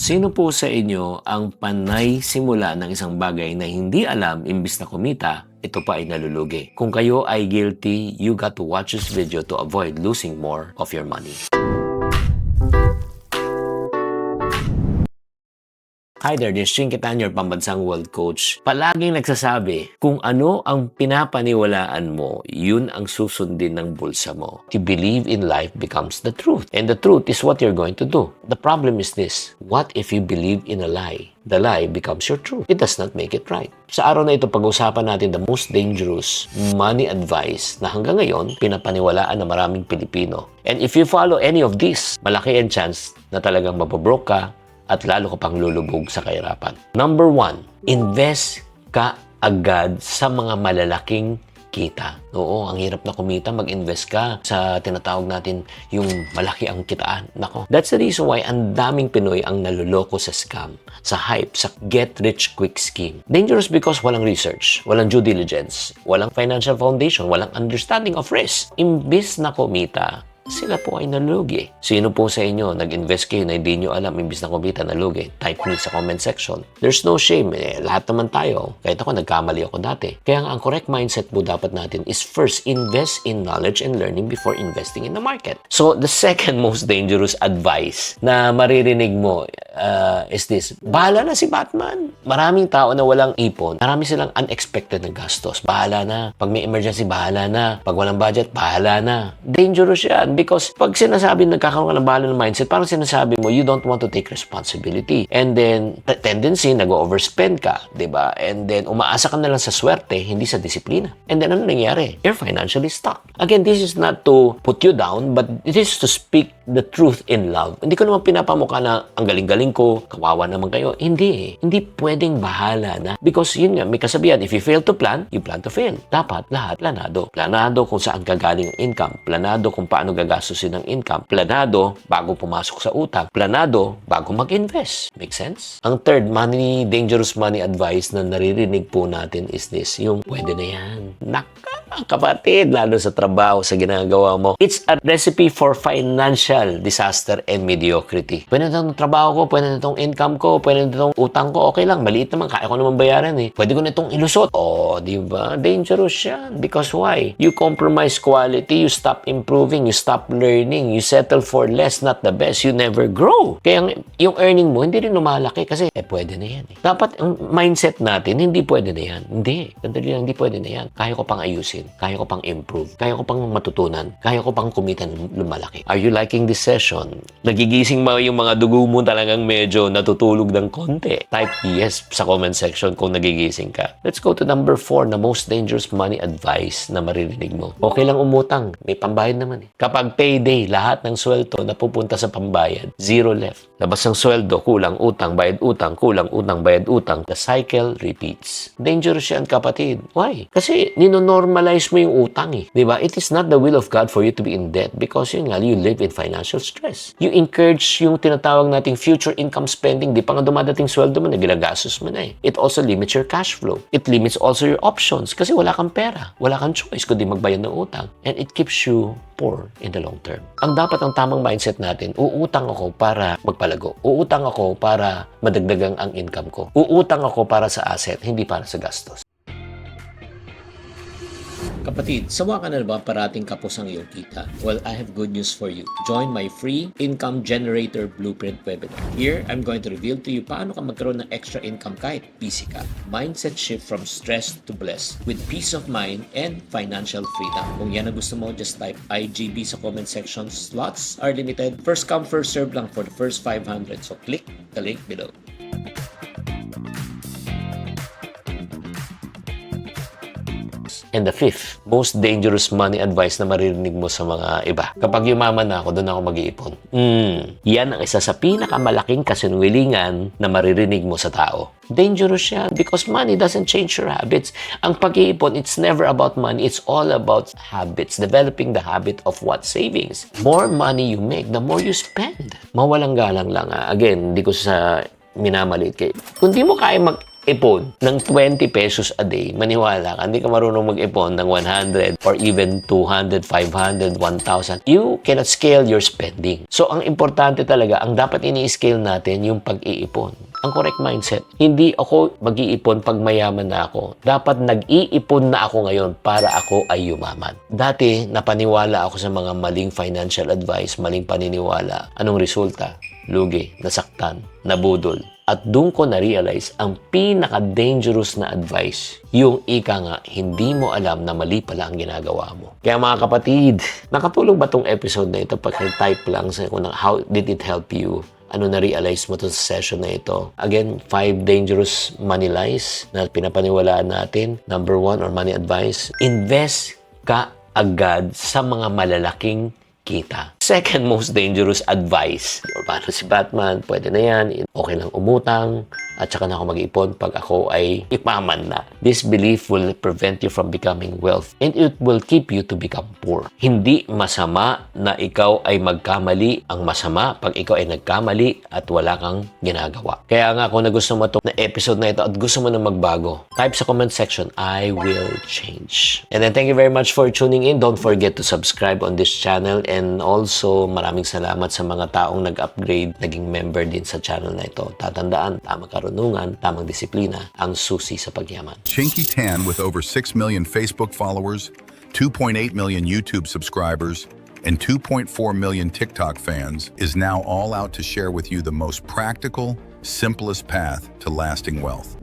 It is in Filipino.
Sino po sa inyo ang panay simula ng isang bagay na hindi alam imbis na kumita, ito pa ay nalulugi? Kung kayo ay guilty, you got to watch this video to avoid losing more of your money. Hi there, this is Chinkitan, your pambansang world coach. Palaging nagsasabi, kung ano ang pinapaniwalaan mo, yun ang susundin ng bulsa mo. To believe in life becomes the truth. And the truth is what you're going to do. The problem is this, what if you believe in a lie? The lie becomes your truth. It does not make it right. Sa araw na ito, pag-usapan natin the most dangerous money advice na hanggang ngayon, pinapaniwalaan ng maraming Pilipino. And if you follow any of this, malaki ang chance na talagang mababroke ka, at lalo ka pang lulubog sa kahirapan. Number one, invest ka agad sa mga malalaking kita. Oo, ang hirap na kumita, mag-invest ka sa tinatawag natin yung malaki ang kitaan. Nako, that's the reason why ang daming Pinoy ang naluloko sa scam, sa hype, sa get-rich-quick scheme. Dangerous because walang research, walang due diligence, walang financial foundation, walang understanding of risk. Imbis na kumita, sila po ay nalugi. Sino po sa inyo nag-invest kayo na hindi nyo alam imbis na kumita nalugi? Type me sa comment section. There's no shame. Eh, lahat naman tayo. Kahit ako, nagkamali ako dati. Kaya ang correct mindset po dapat natin is first, invest in knowledge and learning before investing in the market. So, the second most dangerous advice na maririnig mo uh, is this. Bahala na si Batman. Maraming tao na walang ipon. Marami silang unexpected na gastos. Bahala na. Pag may emergency, bahala na. Pag walang budget, bahala na. Dangerous yan because pag sinasabi nagkakaroon ka ng bahala ng mindset, parang sinasabi mo, you don't want to take responsibility. And then, tendency, nag-overspend ka, ba? And then, umaasa ka na lang sa swerte, hindi sa disiplina. And then, ano nangyari? You're financially stuck. Again, this is not to put you down, but it is to speak the truth in love. Hindi ko naman pinapamukha na ang galing-galing ko, kawawa naman kayo. Hindi eh. Hindi pwedeng bahala na. Because yun nga, may kasabihan, if you fail to plan, you plan to fail. Dapat lahat planado. Planado kung saan gagaling ang income. Planado kung paano gagastusin ang income. Planado bago pumasok sa utang. Planado bago mag-invest. Make sense? Ang third, money, dangerous money advice na naririnig po natin is this, yung pwede na yan. Naka, kapatid, lalo sa trabaho, sa ginagawa mo. It's a recipe for financial disaster and mediocrity. Pwede na itong trabaho ko, pwede na itong income ko, pwede na itong utang ko, okay lang, maliit naman, kaya ko naman bayaran eh. Pwede ko na itong ilusot. Oh, di ba? Dangerous yan. Because why? You compromise quality, you stop improving, you stop learning, you settle for less, not the best, you never grow. Kaya yung earning mo, hindi rin lumalaki kasi, eh, pwede na yan eh. Dapat ang mindset natin, hindi pwede na yan. Hindi. Gandali lang, hindi pwede na yan. Kaya ko pang ayusin. Kaya ko pang improve. Kaya ko pang matutunan. Kaya ko pang kumita lumalaki. Are you liking this session? Nagigising ba yung mga dugo mo talagang medyo natutulog ng konti? Type yes sa comment section kung nagigising ka. Let's go to number four na most dangerous money advice na maririnig mo. Okay lang umutang. May pambayad naman eh. Kapag payday, lahat ng sweldo na pupunta sa pambayad, zero left. Labas ng sweldo, kulang utang, bayad utang, kulang utang, bayad utang. The cycle repeats. Dangerous yan, kapatid. Why? Kasi ninonormalize mo yung utang eh. Di ba? It is not the will of God for you to be in debt because yun nga, you live in financial stress. You encourage yung tinatawag nating future income spending. Di pa nga dumadating sweldo mo na ginagastos mo na eh. It also limits your cash flow. It limits also your options kasi wala kang pera. Wala kang choice kundi magbayad ng utang. And it keeps you poor in the long term. Ang dapat ang tamang mindset natin, uutang ako para magpalago. Uutang ako para madagdagan ang income ko. Uutang ako para sa asset, hindi para sa gastos. Kapatid, sawa ka na ba parating kapos ang iyong kita? Well, I have good news for you. Join my free Income Generator Blueprint webinar. Here, I'm going to reveal to you paano ka magkaroon ng extra income kahit busy ka. Mindset shift from stress to bless with peace of mind and financial freedom. Kung yan ang gusto mo, just type IGB sa comment section. Slots are limited. First come, first serve lang for the first 500. So click the link below. And the fifth, most dangerous money advice na maririnig mo sa mga iba. Kapag yumaman na ako, doon ako mag-iipon. Hmm, yan ang isa sa pinakamalaking kasinwilingan na maririnig mo sa tao. Dangerous yan because money doesn't change your habits. Ang pag-iipon, it's never about money. It's all about habits. Developing the habit of what? Savings. More money you make, the more you spend. Mawalang galang lang. ah. Again, hindi ko sa minamalit kayo. Kung di mo kaya mag mag-ipon ng 20 pesos a day, maniwala ka, hindi ka marunong mag-ipon ng 100 or even 200, 500, 1,000, you cannot scale your spending. So, ang importante talaga, ang dapat ini-scale natin yung pag-iipon ang correct mindset. Hindi ako mag-iipon pag mayaman na ako. Dapat nag-iipon na ako ngayon para ako ay yumaman. Dati, napaniwala ako sa mga maling financial advice, maling paniniwala. Anong resulta? Lugi, nasaktan, nabudol. At doon ko na-realize ang pinaka-dangerous na advice. Yung ika nga, hindi mo alam na mali pala ang ginagawa mo. Kaya mga kapatid, nakatulong ba tong episode na ito? Pag-type lang sa kung how did it help you? ano na-realize mo to sa session na ito. Again, five dangerous money lies na pinapaniwalaan natin. Number one, or money advice, invest ka agad sa mga malalaking kita. Second most dangerous advice. O, paano si Batman? Pwede na yan. Okay lang umutang. At saka na ako mag-ipon pag ako ay ipaman na. This belief will prevent you from becoming wealth and it will keep you to become poor. Hindi masama na ikaw ay magkamali. Ang masama pag ikaw ay nagkamali at wala kang ginagawa. Kaya nga kung nagusto mo itong na episode na ito at gusto mo na magbago, type sa comment section, I will change. And then thank you very much for tuning in. Don't forget to subscribe on this channel and also maraming salamat sa mga taong nag-upgrade, naging member din sa channel na ito. Tatandaan, tamang karunungan, tamang disiplina, ang susi sa pagyaman. Chinky Tan, with over 6 million Facebook followers, 2.8 million YouTube subscribers, and 2.4 million TikTok fans, is now all out to share with you the most practical, simplest path to lasting wealth.